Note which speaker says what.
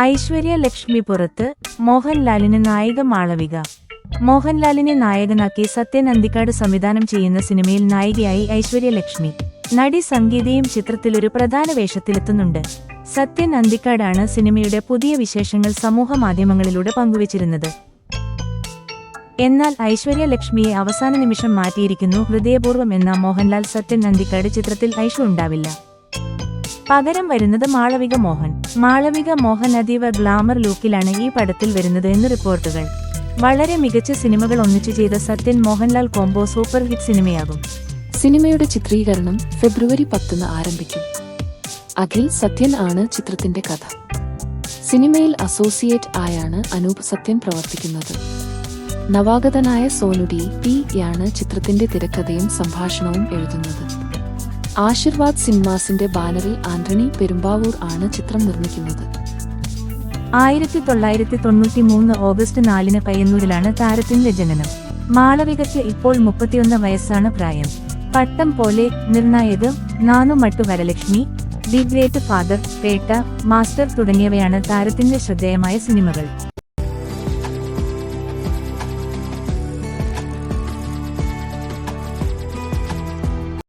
Speaker 1: ഐശ്വര്യ ലക്ഷ്മി പുറത്ത് മോഹൻലാലിന് നായിക മാളവിക. മോഹൻലാലിനെ നായകനാക്കി സത്യൻ അന്തിക്കാട് സംവിധാനം ചെയ്യുന്ന സിനിമയിൽ നായികയായി ഐശ്വര്യ ലക്ഷ്മി. നടി സംഗീതയും ചിത്രത്തിലൊരു പ്രധാന വേഷത്തിലെത്തുന്നുണ്ട്. സത്യൻ അന്തിക്കാടാണ് സിനിമയുടെ പുതിയ വിശേഷങ്ങൾ സമൂഹ മാധ്യമങ്ങളിലൂടെ പങ്കുവച്ചിരുന്നത്. എന്നാൽ ഐശ്വര്യ ലക്ഷ്മിയെ അവസാന നിമിഷം മാറ്റിയിരിക്കുന്നു ഹൃദയപൂർവം എന്ന മോഹൻലാൽ സത്യൻ അന്തിക്കാട് ചിത്രത്തിൽ ഐഷു ഉണ്ടാവില്ല. പകരം വരുന്നത് മാളവിക മോഹൻ. മാളവിക മോഹൻ അതീവ ഗ്ലാമർ ലുക്കിലാണ് ഈ പടത്തിൽ വരുന്നത് എന്ന് റിപ്പോർട്ടുകൾ. വളരെ മികച്ച സിനിമകൾ ഒന്നിച്ചു ചെയ്ത Sathyan Mohanlal combo super hit സിനിമയാകും.
Speaker 2: സിനിമയുടെ ചിത്രീകരണം ഫെബ്രുവരി പത്തിന് ആരംഭിക്കും. അഖിൽ സത്യൻ ആണ് ചിത്രത്തിന്റെ കഥ. സിനിമയിൽ അസോസിയേറ്റ് ആയാണ് അനൂപ് സത്യൻ പ്രവർത്തിക്കുന്നത്. നവാഗതനായ സോനുഡി പി ആണ് ചിത്രത്തിന്റെ തിരക്കഥയും സംഭാഷണവും എഴുതുന്നത്. ആശീർവാദ് സിനിമാസിന്റെ ബാനറിൽ ആന്റണി പെരുമ്പാവൂർ ആണ് ചിത്രം നിർമ്മിക്കുന്നത്.
Speaker 1: ആയിരത്തി തൊള്ളായിരത്തി തൊണ്ണൂറ്റി മൂന്ന് ഓഗസ്റ്റ് നാലിന് പയ്യന്നൂരിലാണ് താരത്തിന്റെ ജനനം. മാളവികയ്ക്ക് ഇപ്പോൾ മുപ്പത്തിയൊന്ന് വയസ്സാണ് പ്രായം. പട്ടം പോലെ നിർണായകം നാനുമട്ടു Varalakshmi the great father Petta master തുടങ്ങിയവയാണ് താരത്തിന്റെ ശ്രദ്ധേയമായ സിനിമകൾ.